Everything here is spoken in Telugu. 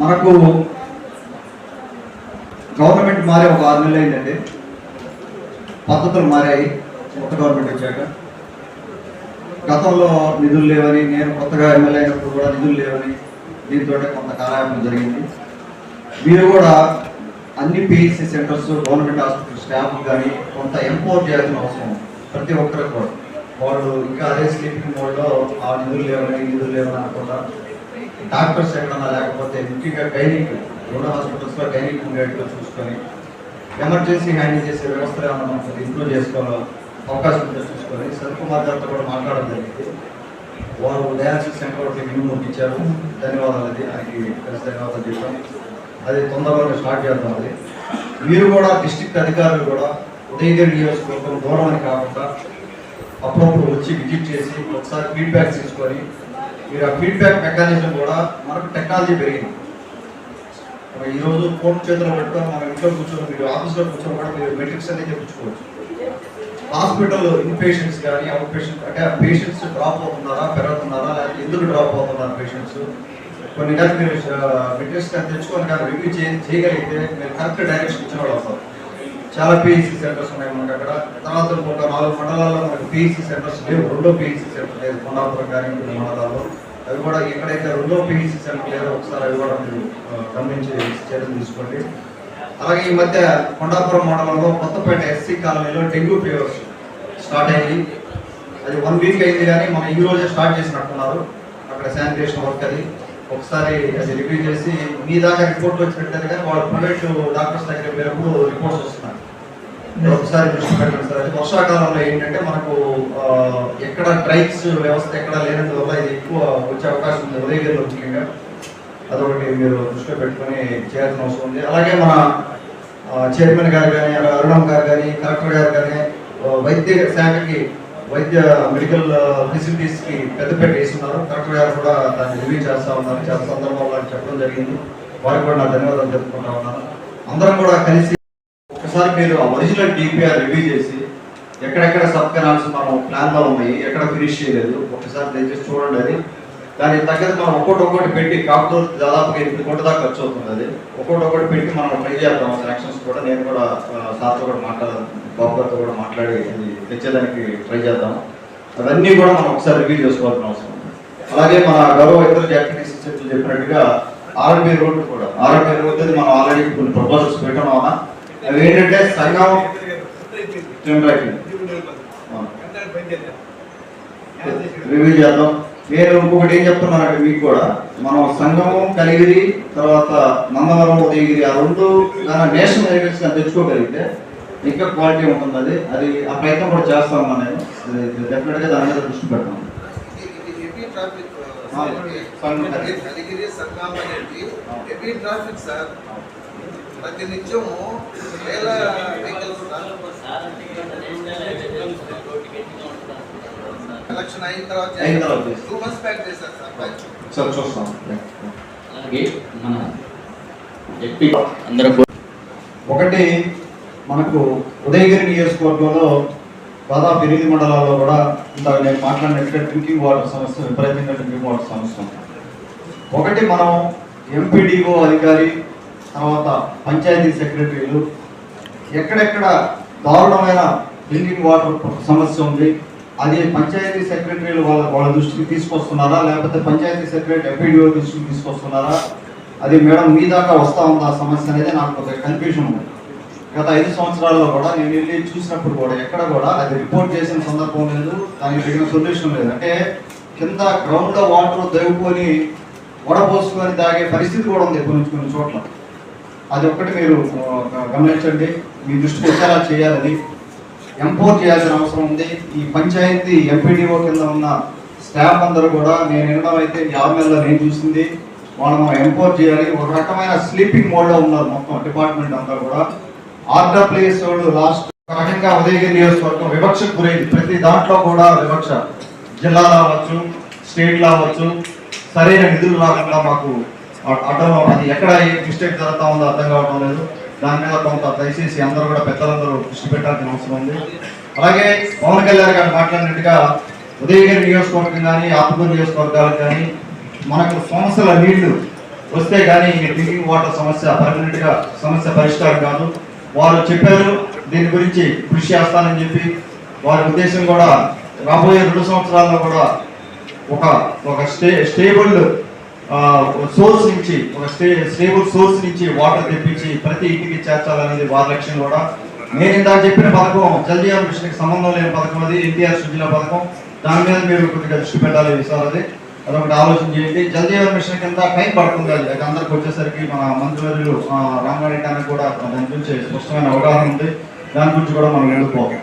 మనకు గవర్నమెంట్ మారే ఒక ఆరు నెలలు అయిందండి. పద్ధతులు మారాయి. కొత్త గవర్నమెంట్ వచ్చాక. గతంలో నిధులు లేవని నేను కొత్తగా ఎమ్మెల్యే అయినప్పుడు కూడా నిధులు లేవని దీంతో కొంత కాలయాపన జరిగింది. మీరు కూడా అన్ని PHC centres government hospital staff కానీ కొంత ఎంపవర్ చేయాల్సిన అవసరం ప్రతి ఒక్కరికి కూడా. వాళ్ళు ఇంకా అదే స్లీపింగ్ మోడ్లో ఆ నిధులు లేవని నిధులు లేవని అనుకుంటా. డాక్టర్స్ ఎక్కడన్నా లేకపోతే ముఖ్యంగా గైనిక్ రెండు హాస్పిటల్స్లో గైనిక్ ఉండేట్టుగా చూసుకొని ఎమర్జెన్సీ హ్యాండిల్ చేసే వ్యవస్థలు ఏమన్నా మనకు ఇంప్రూవ్ చేసుకోవాలో అవకాశం ఉంటే చూసుకొని సత్కుమార్ గారితో కూడా మాట్లాడడం జరిగింది. వారు డయాలసిస్ సెంటర్ ఒకటి మినిమం ఇచ్చారు. ధన్యవాదాలు అది. ఆయనకి కలిసి ధన్యవాదాలు చెప్పాం. అది తొందరగా స్టార్ట్ చేద్దాం అది. మీరు కూడా డిస్ట్రిక్ట్ అధికారులు కూడా ఉదయగిరి నియోజకవర్గం దూరం కాకుండా అప్పుడప్పుడు వచ్చి విజిట్ చేసి ఒకసారి ఫీడ్బ్యాక్ తీసుకొని మీరు ఆ ఫీడ్బ్యాక్ మెకానిజం కూడా మనకు టెక్నాలజీ పెరిగింది. మరి ఈ ఫోన్ చేతిలో పెట్టుకొని మన ఇంట్లో కూర్చొని మీరు ఆఫీస్లో కూర్చొని కూడా మీరు మెట్రిక్స్ అనేది తెప్పించుకోవచ్చు హాస్పిటల్ ఇన్ పేషెంట్స్ కానీ అవుట్ పేషెంట్ అంటే పేషెంట్స్ డ్రాప్ అవుతున్నారా పెరుగుతున్నారా లేకపోతే ఎందుకు డ్రాప్ అవుతున్నారు పేషెంట్స్ కొన్ని కానీ మీరు మెట్రిక్స్ కానీ తెచ్చుకొని కానీ రివ్యూ చేయగలిగితే మీరు కరెక్ట్ డైరెక్షన్ ఇచ్చిన వాళ్ళు అవుతారు. చాలా పిహెచ్సి సెంటర్స్ ఉన్నాయి మనకి అక్కడ తర్వాత ఒక నాలుగు మండలాల్లో మనకి పిహెచ్సి సెంటర్స్ లేవు. రెండో పిహెచ్సి సెంటర్ లేదు. కొండాపురం కానీ కొన్ని మండలాల్లో. అవి కూడా ఎక్కడైతే రెండో పిహెచ్సి సెంటర్ లేదో ఒకసారి అవి కూడా మీరు గమనించి చర్యలు తీసుకోండి. అలాగే ఈ మధ్య కొండాపురం మండలంలో కొత్తపేట ఎస్సీ కాలనీలో డెంగ్యూ ఫీవర్స్ స్టార్ట్ అయ్యింది అది వన్ వీక్ అయింది కానీ మనం ఈ రోజే స్టార్ట్ చేసినట్టున్నారు. అక్కడ శానిటేషన్ వర్క్ అది. ఒకసారి అది రివ్యూ చేసి మీ దాకా రిపోర్ట్ వచ్చినట్లయితే కానీ వాళ్ళు ప్రైవేట్ డాక్టర్స్ దగ్గర మేరకు రిపోర్ట్స్ వస్తుంది ఒకసారి దృష్టి పెట్టండి సార్. వర్షాకాలంలో ఏంటంటే మనకు ఎక్కడ ట్రైక్స్ వ్యవస్థ ఎక్కడ లేనందువల్ల ఇది ఎక్కువ వచ్చే అవకాశం ఉంది. ఉదయగిరిలో ముఖ్యంగా. అదొకటి మీరు దృష్టిలో పెట్టుకొని చేయాల్సిన అవసరం ఉంది. అలాగే మన చైర్మన్ గారు కానీ అరుణం గారు కానీ కలెక్టర్ గారు కానీ వైద్య శాఖకి వైద్య మెడికల్ ఫెసిలిటీస్కి పెద్దపెట్టి పెద్దపేట వేస్తున్నారు. కలెక్టర్ గారు కూడా దాన్ని రివ్యూ చేస్తా ఉన్నారు. చాలా సందర్భంలో చెప్పడం జరిగింది. వారికి కూడా నా ధన్యవాదాలు చెప్పుకుంటా ఉన్నాను. అందరం కూడా కలిసి ఒకసారి మీరు ఆ ఒరిజినల్ డిపిఆర్ రివ్యూ చేసి ఎక్కడెక్కడ సబ్ కెనాల్స్ మనం ప్లాన్లో ఉన్నాయి ఎక్కడ ఫినిష్ చేయలేదు ఒకసారి దయచేసి చూడండి అది. దానికి తగ్గది మనం ఒక్కొక్కటి ఒక్కొక్కటి పెట్టి కాకపోతే దాదాపుగా ఎనిమిది కోట్ల దాకా ఖర్చు అవుతుంది అది. ఒక్కొక్కటి ఒక్కటి పెట్టి మనం ట్రై చేద్దాం సెలక్షన్స్ కూడా. నేను కూడా సార్తో కూడా మాట్లాడాలి బాబు గారితో కూడా మాట్లాడి అది తెచ్చేదానికి ట్రై చేద్దాం. అవన్నీ కూడా మనం ఒకసారి రివ్యూ చేసుకోవాల్సిన అవసరం అలాగే మన గౌరవ ఇతర జాతీయ చెప్పినట్టుగా ఆర్బీ రోడ్డు కూడా. ఆర్బీ రోడ్డు మనం ఆల్రెడీ కొన్ని ప్రపోజల్స్ పెట్టడం వలన అవి ఏంటంటే సంఘం రివ్యూ చేద్దాం. నేను ఇంకొకటి ఏం చెప్తున్నానంటే మీకు కూడా. మనం సంగమం కలిగిరి తర్వాత నందవరం ఉదయగిరి ఆ రెండు నేషనల్ హైవేస్ కానీ తెచ్చుకోగలిగితే ఇంకా క్వాలిటీ ఉంటుంది అది. అది ఆ ప్రయత్నం కూడా చేస్తా ఉన్నాను నేను. డెఫినెట్గా దాని మీద దృష్టి పెడతాను. Traffic sir. ప్రతి నిత్యము వేల ఎలక్షన్ అయిన తర్వాత అయిన తర్వాత చేస్తాం. టూ మంత్స్ బ్యాక్ చేశారు సార్. సార్ చూస్తాం. అలాగే మన ఎంపీ అందరూ ఒకటి మనకు ఉదయగిరి నియోజకవర్గంలో దాదాపు ఎనిమిది మండలాల్లో కూడా ఇందాక నేను మాట్లాడినట్టుగా డ్రింకింగ్ వాటర్ సమస్య విపరీతంగా డ్రింకింగ్ వాటర్ సమస్య ఒకటి మనం ఎంపీడీఓ అధికారి తర్వాత పంచాయతీ సెక్రటరీలు ఎక్కడెక్కడ దారుణమైన డ్రింకింగ్ వాటర్ సమస్య ఉంది అది పంచాయతీ సెక్రటరీలు వాళ్ళ వాళ్ళ దృష్టికి తీసుకొస్తున్నారా? లేకపోతే పంచాయతీ సెక్రటరీ ఎంపీడీఓ దృష్టికి తీసుకొస్తున్నారా? అది మేడం మీ దాకా వస్తా ఉందా? ఆ సమస్య అనేది నాకు ఒక కన్ఫ్యూషన్ ఉంది. గత ఐదు సంవత్సరాల్లో కూడా నేను వెళ్ళి చూసినప్పుడు కూడా ఎక్కడ కూడా అది రిపోర్ట్ చేసిన సందర్భం లేదు దానికి తగిన సొల్యూషన్ లేదు. అంటే కింద గ్రౌండ్లో వాటర్ దేవుకొని వడపోసుకొని తాగే పరిస్థితి కూడా ఉంది కొన్ని కొన్ని చోట్ల. అది ఒక్కటి మీరు గమనించండి. మీ దృష్టికి వచ్చేలా చేయాలని ఎంపోర్ చేయాల్సిన అవసరం ఉంది. ఈ పంచాయతీ ఎంపీడీఓ కింద ఉన్న స్టాఫ్ అందరూ కూడా నేను వినడం అయితే యాభై ఆరు నేను చూసింది. వాళ్ళు మనం ఎంపోర్ చేయాలి. ఒక రకమైన స్లీపింగ్ మోడ్లో ఉన్నారు మొత్తం డిపార్ట్మెంట్ అంతా కూడా. ఆర్డర్ ప్లేస్ వాళ్ళు లాస్ట్ రకంగా ఉదయగిరి నియోజకవర్గం వివక్షకు గురైంది. ప్రతి దాంట్లో కూడా వివక్ష. జిల్లాలో అవ్వచ్చు స్టేట్లో అవ్వచ్చు సరైన నిధులు రాకుండా మాకు అ- అది ఎక్కడ ఏ మిస్టేక్ జరుగుతా ఉందో అర్థం కావడం లేదు. దాని మీద కొంత దయచేసి అందరూ కూడా పెద్దలందరూ దృష్టి పెట్టాల్సిన అవసరం ఉంది. అలాగే పవన్ కళ్యాణ్ గారు మాట్లాడినట్టుగా ఉదయగిరి నియోజకవర్గం కానీ ఆత్మూరు నియోజకవర్గాలకు కానీ మనకు సమస్యల నీళ్ళు వస్తే కానీ ఈ డ్రింకింగ్ వాటర్ సమస్య పర్మనెంట్గా సమస్య పరిష్కారం కాదు. వారు చెప్పారు దీని గురించి కృషి చేస్తానని చెప్పి వారి ఉద్దేశం కూడా రాబోయే రెండు సంవత్సరాల్లో కూడా ఒక ఒక స్టే స్టేబుల్ సోర్స్ నుంచి ఒక స్టే స్టేబుల్ సోర్స్ నుంచి వాటర్ తెప్పించి ప్రతి ఇంటికి చేర్చాలనేది వారి లక్ష్యం కూడా. నేను ఇందాక చెప్పిన పథకం జల్ జీవన్ మిషన్కి సంబంధం లేని పథకం అది ఎన్టీఆర్ సుజల పథకం. దాని మీద మీరు కొద్దిగా దృష్టి పెట్టాలి ఈసారి అది. అదొకటి ఆలోచన చేయండి. జల్ జీవన్ మిషన్ కింద టైం పడుతుంది అది? అది అందరికి వచ్చేసరికి మన మంత్రివర్యులు రామనాయుడు గారికి కూడా దాని గురించి స్పష్టమైన అవగాహన ఉంది. దాని గురించి కూడా మనం వెళ్ళిపోవాలి.